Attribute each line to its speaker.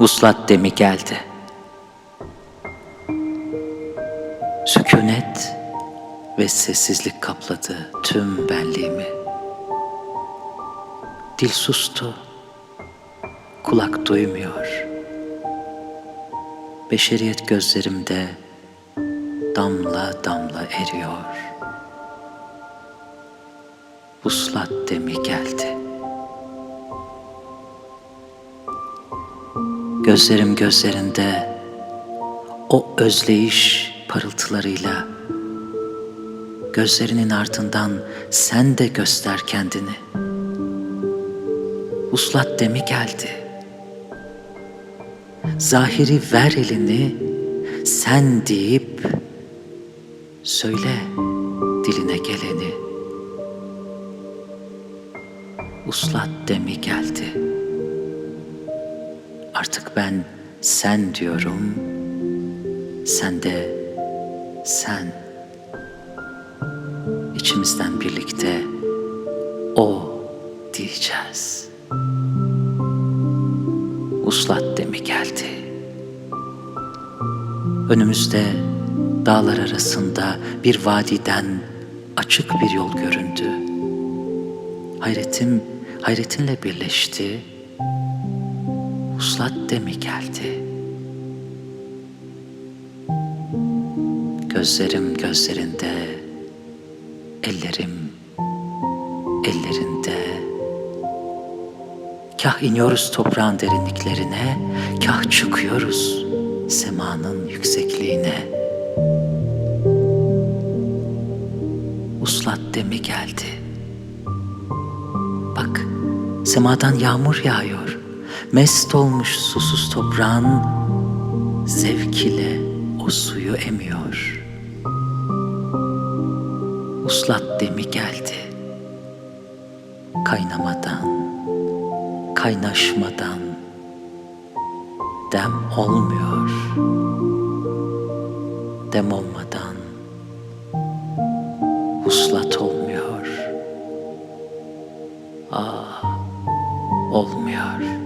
Speaker 1: Vuslat demi geldi. Sükunet ve sessizlik kapladı tüm benliğimi. Dil sustu, kulak duymuyor. Beşeriyet gözlerimde damla damla eriyor. Vuslat demi geldi. Gözlerim gözlerinde o özleyiş parıltılarıyla gözlerinin ardından sen de göster kendini. Uslat demi geldi. Zahiri ver elini sen deyip söyle diline geleni. Uslat demi geldi. Artık ben sen diyorum, sen de sen. İçimizden birlikte o diyeceğiz. Uslat demi geldi. Önümüzde dağlar arasında bir vadiden açık bir yol göründü. Hayretim hayretinle birleşti. Uslat demi geldi. Gözlerim gözlerinde, ellerim ellerinde. Kah iniyoruz toprağın derinliklerine, kah çıkıyoruz semanın yüksekliğine. Uslat demi geldi. Bak, semadan yağmur yağıyor. Mest olmuş susuz toprağın zevk ile o suyu emiyor. Uslat demi geldi. Kaynamadan, kaynaşmadan dem olmuyor. Dem olmadan uslat olmuyor. Ah, olmuyor.